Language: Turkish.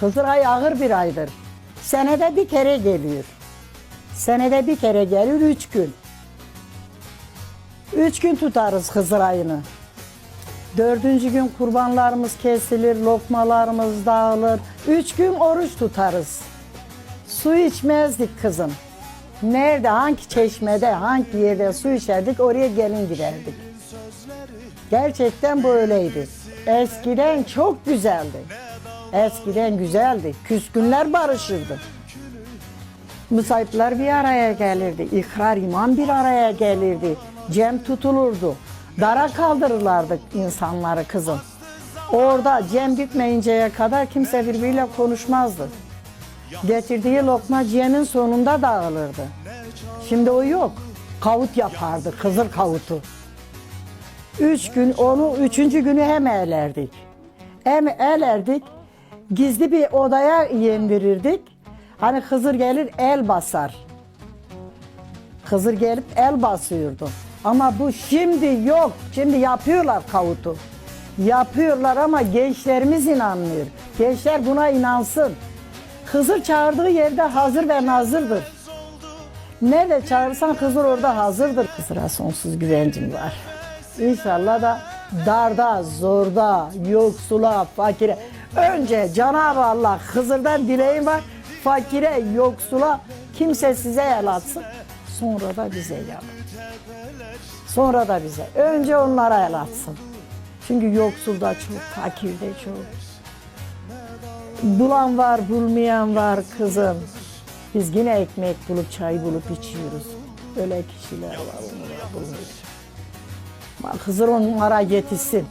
Kızılay ağır bir aydır. Senede bir kere geliyor. Senede bir kere gelir üç gün. Üç gün tutarız Kızılay'ını. Dördüncü gün kurbanlarımız kesilir, lokmalarımız dağılır. Üç gün oruç tutarız. Su içmezdik kızım. Nerede, hangi çeşmede, hangi yerde su içerdik oraya gelin giderdik. Gerçekten böyleydi. Eskiden çok güzeldi. Eskiden güzeldi. Küskünler barışırdı. Müsahipler bir araya gelirdi. İkrar imam bir araya gelirdi. Cem tutulurdu. Dara kaldırırlardı insanları kızım. Orada cem bitmeyinceye kadar kimse birbiriyle konuşmazdı. Getirdiği lokma cemin sonunda dağılırdı. Şimdi o yok. Kavut yapardı, kızır kavutu. Üç gün onu üçüncü günü hem elerdik. Hem elerdik, gizli bir odaya yendirirdik. Hani Hızır gelir el basar. Hızır gelip el basıyordu. Ama bu şimdi yok. Şimdi yapıyorlar kavutu. Yapıyorlar ama gençlerimiz inanmıyor. Gençler buna inansın. Hızır çağırdığı yerde hazır ve nazırdır. Nerede çağırırsan Hızır orada hazırdır. Hızır'a sonsuz güvencim var. İnşallah da darda, zorda, yoksula, fakire. Önce Cenab-ı Allah Hızır'dan dileğim var. Fakire, yoksula kimse size el atsın. Sonra da bize el Sonra da bize. Önce onlara el atsın. Çünkü yoksul da çok, fakir de çok. Bulan var, bulmayan var kızım. Biz yine ekmek bulup çay bulup içiyoruz. Öyle kişiler var, onlara bulmuyor. Hızır onlara yetişsin.